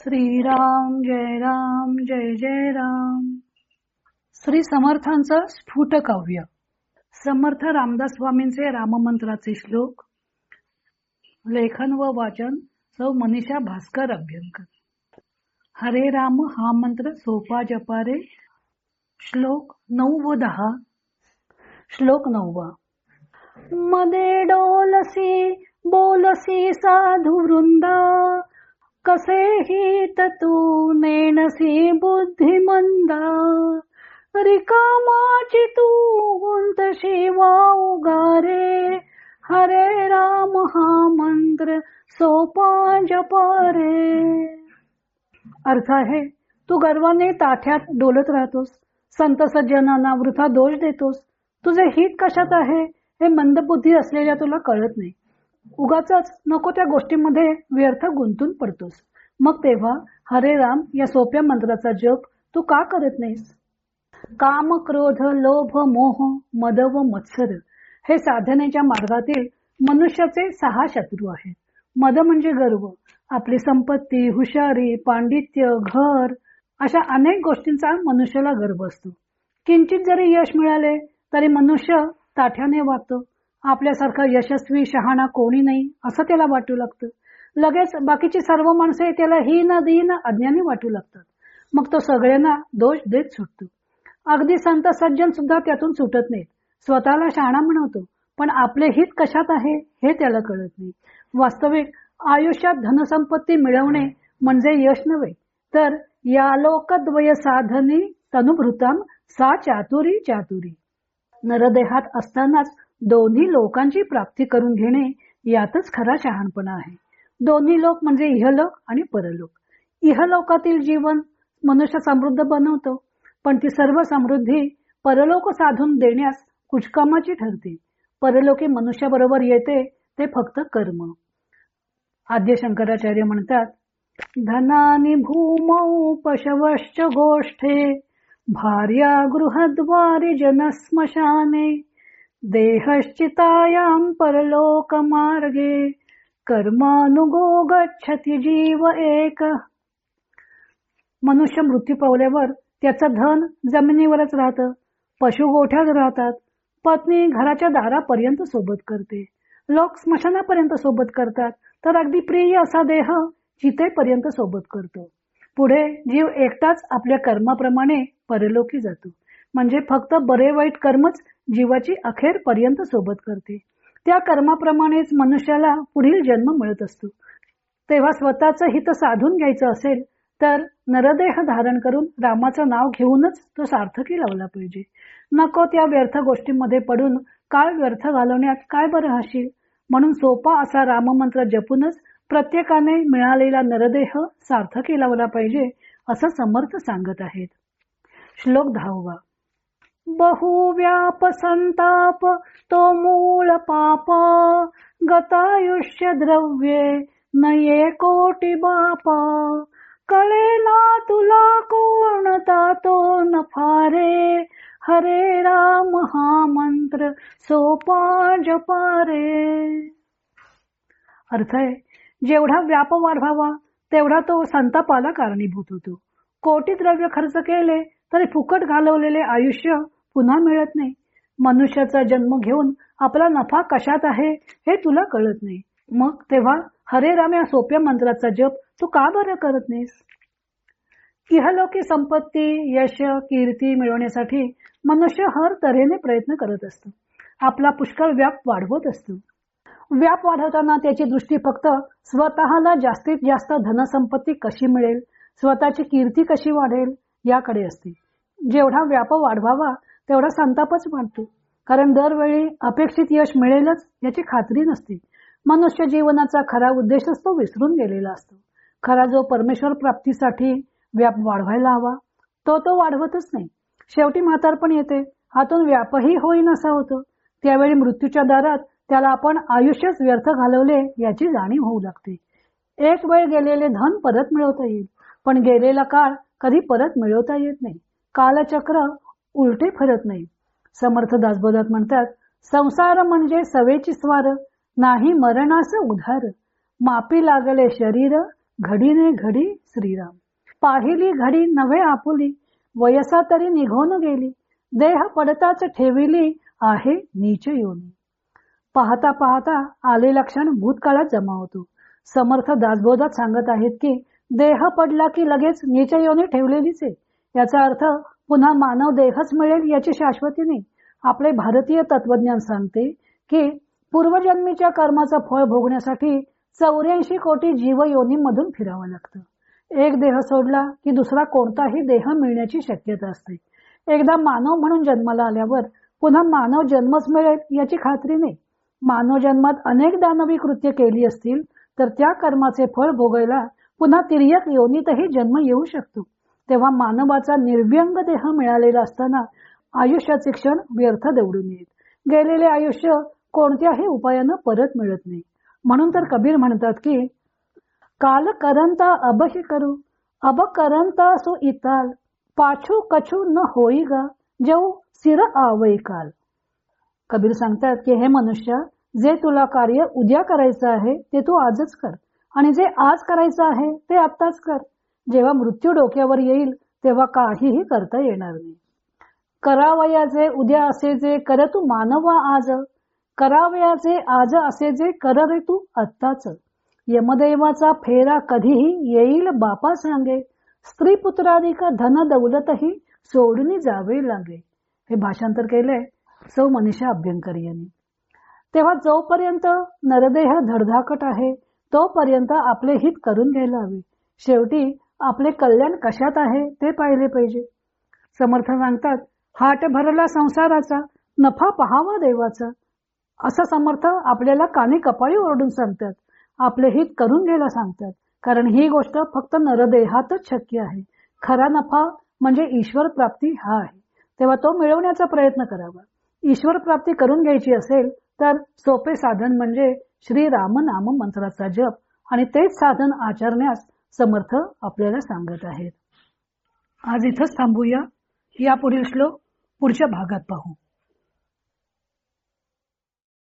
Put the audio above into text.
श्रीराम जय राम जय जय राम. श्री समर्थांचं स्फुट काव्य समर्थ रामदास स्वामींचे राममंत्राचे श्लोक. लेखन व वाचन सौ मनीषा भास्कर अभ्यंकर. हरे राम हा मंत्र सोपा जपारे. श्लोक नऊ व दहा. श्लोक नववा मदे डोलसी बोलसी साधू वृंदा. कसे हित तू नेणसी बुद्धिमंदा? रिकामाची तू गुंत शिवा उगारे. हरे राम हा मंत्र सोपा जपारे. अर्थ आहे तू गर्वाने ताठ्यात डोलत राहतोस. संत सज्जनांना वृथा दोष देतोस. तुझे हित कशात आहे हे मंदबुद्धी असलेल्या तुला कळत नाही. उगाच नको त्या गोष्टीमध्ये व्यर्थ गुंतून पडतोस. मग तेव्हा हरे राम या सोप्या मंत्राचा जप तू का करत नाहीस? काम क्रोध लोभ मोह मद व मत्सर हे साधनेच्या मार्गातील मनुष्याचे सहा शत्रू आहेत. मद म्हणजे गर्व आपली संपत्ती हुशारी पांडित्य घर अशा अनेक गोष्टींचा मनुष्याला गर्व असतो. किंचित जरी यश मिळाले तरी मनुष्य ताठ्याने वागतो. आपल्यासारखं यशस्वी शहाणा कोणी नाही असं त्याला वाटू लागतं. लगेच बाकीची सर्व माणसे त्याला ही न दीन अज्ञानी वाटू लागतात. मग तो सगळ्यांना दोष देत सुटतो. अगदी संत सज्जन सुद्धा त्यातून सुटत नाहीत. स्वतःला शहाणा म्हणवतो पण आपले हित कशात आहे हे त्याला कळत नाही. वास्तविक आयुष्यात धनसंपत्ती मिळवणे म्हणजे यश नव्हे तर या लोकद्वय साधनी तनुभृताम सा चातुरी चातुरी. नरदेहात असतानाच दोन्ही लोकांची प्राप्ती करून घेणे यातच खरा शहाणपणा आहे. दोन्ही लोक म्हणजे इहलोक आणि परलोक. इहलोकातील जीवन मनुष्य समृद्ध बनवतो पण ती सर्व समृद्धी परलोक साधून देण्यास कुचकामाची ठरते. परलोकी मनुष्याबरोबर येते ते फक्त कर्म. आद्य शंकराचार्य म्हणतात धनानी भूमौ पशवश्च गोष्ठे भार्या गृहद्वारी जनस्मशाने देहश्चितायां परलोक मार्गे कर्मानुगो गच्छति जीव एक. मनुष्य मृत्यू पावल्यावर त्याचं धन जमिनीवरच राहतं पशु गोठ्यात राहतात पत्नी घराच्या दारापर्यंत सोबत करते लोक स्मशानापर्यंत सोबत करतात तर अगदी प्रिय असा देह चितेपर्यंत सोबत करतो. पुढे जीव एकटाच आपल्या कर्माप्रमाणे परलोकी जातो. म्हणजे फक्त बरे वाईट कर्मच जीवाची अखेर पर्यंत सोबत करते. त्या कर्माप्रमाणेच मनुष्याला पुढील जन्म मिळत असतो. तेव्हा स्वतःच हित साधून घ्यायचं असेल तर नरदेह धारण करून रामाचं नाव घेऊनच तो सार्थकी लावला पाहिजे. नको त्या व्यर्थ गोष्टींमध्ये पडून काळ व्यर्थ घालवण्यात काय बरं हशील म्हणून सोपा असा राममंत्र जपूनच प्रत्येकाने मिळालेला नरदेह सार्थकी लावला पाहिजे असं समर्थ सांगत आहेत. श्लोक दहावा. बहुव्याप संताप तो मूल पापा गतायुष्य द्रव्ये नये कोटी बापा। कळे ना तुला कोणता तो नफारे हरे राम हा मंत्र सोपा जपारे। अर्थ आहे जेवढा व्याप वाढवावा तेवढा तो संतापाला कारणीभूत होतो. कोटी द्रव्य खर्च केले तरी फुकट घालवलेले आयुष्य पुन्हा मिळत नाही. मनुष्याचा जन्म घेऊन आपला नफा कशात आहे हे तुला कळत नाही. मग तेव्हा हरे राम या सोप्या मंत्राचा जप तू का बरं करत नाहीस? इहलोकी संपत्ती यश कीर्ती मिळवण्यासाठी मनुष्य हर तऱ्हेने प्रयत्न करत असतो. आपला पुष्कळ व्याप वाढवत असतो. व्याप वाढवताना त्याची दृष्टी फक्त स्वतःला जास्तीत जास्त धनसंपत्ती कशी मिळेल? स्वतःची कीर्ती कशी वाढेल? याकडे असते जेवढा व्याप वाढवावा तेवढा संतापच वाढतो. कारण दरवेळी अपेक्षित यश मिळेलच याची खात्री नसते. मनुष्य जीवनाचा खरा उद्देशच तो विसरून गेलेला असतो. खरा जो परमेश्वर प्राप्तीसाठी व्याप वाढवायला हवा तो तो वाढवतच नाही. शेवटी म्हातारपण येते. हातून व्यापही होईन असा होतो. त्यावेळी मृत्यूच्या दारात त्याला आपण आयुष्यच व्यर्थ घालवले याची जाणीव होऊ लागते. एक वेळ गेलेले धन परत मिळवता येईल. पण गेलेला काळ कधी परत मिळवता येत नाही. कालचक्र उलटे फिरत नाही. समर्थ दासबोधात म्हणतात संसार म्हणजे सवेची स्वार नाही मरणास उधार. मापी लागले शरीर घडीने घडी श्रीराम. पाहिली घडी नव्हे आपुली वयसा तरी निघून गेली. देह पडताच ठेविली आहे नीच योनी. पाहता पाहता आले लक्षण भूतकाळात जमा होतो. समर्थ दासबोधात सांगत आहेत की देह पडला की लगेच नीच योनी ठेवलेलीच आहे. याचा अर्थ पुन्हा मानव देहच मिळेल याची शाश्वती नाही आपले भारतीय तत्वज्ञान सांगते की पूर्वजन्मीच्या कर्माचं फळ भोगण्यासाठी चौऱ्याऐंशी कोटी जीव योनीमधून फिरावं लागतं. एक देह सोडला की दुसरा कोणताही देह मिळण्याची शक्यता असते. एकदा मानव म्हणून जन्माला आल्यावर पुन्हा मानव जन्मच मिळेल याची खात्री नाही मानव जन्मात अनेक दानवी कृत्य केली असतील तर त्या कर्माचे फळ भोगायला पुन्हा तिर्यक योनीतही जन्म येऊ शकतो. तेव्हा मानवाचा निर्व्यंग देह मिळालेला असताना आयुष्याचे क्षण व्यर्थ दौडून येत गेलेले आयुष्य कोणत्याही उपायानं परत मिळत नाही. म्हणून तर कबीर म्हणतात की काल करंता अबही करू अब करंता सो इताल पाछू कछू न होई गा जेऊ सिर आवई काल. कबीर सांगतात की हे मनुष्य जे तुला कार्य उद्या करायचं आहे ते तू आजच कर. आणि जे आज करायचं आहे ते आत्ताच कर. जेव्हा मृत्यू डोक्यावर येईल तेव्हा काहीही करता येणार नाही. करावयाचे उद्या असे जे कर तू मानवा आज. करावयाचे आज असे जे कर रे तू आत्ताच. यमदेवाचा फेरा कधीही येईल बापा सांगे स्त्री पुत्राधिक धन दौलतही सोडून जावे लागे. हे भाषांतर केलंय सौ मनीषा अभ्यंकर यांनी तेव्हा जोपर्यंत नरदेह धडधाकट आहे तोपर्यंत आपले हित करून घ्यायला हवे शेवटी आपले कल्याण कशात आहे ते पाहिले पाहिजे. समर्थ सांगतात हाट भरला संसाराचा नफा पहावा देवाचा. असं समर्थ आपल्याला कानी कपाळी ओरडून सांगतात. आपले हित करून घ्यायला सांगतात. कारण ही गोष्ट फक्त नरदेहातच शक्य आहे. खरा नफा म्हणजे ईश्वर प्राप्ती हा आहे. तेव्हा तो मिळवण्याचा प्रयत्न करावा. ईश्वर प्राप्ती करून घ्यायची असेल तर सोपे साधन म्हणजे श्री राम नाम मंत्राचा जप आणि तेच साधन आचरण्यास समर्थ आपल्याला सांगत आहेत. आज इथंच थांबूया. या पुढील श्लोक पुढच्या भागात पाहू.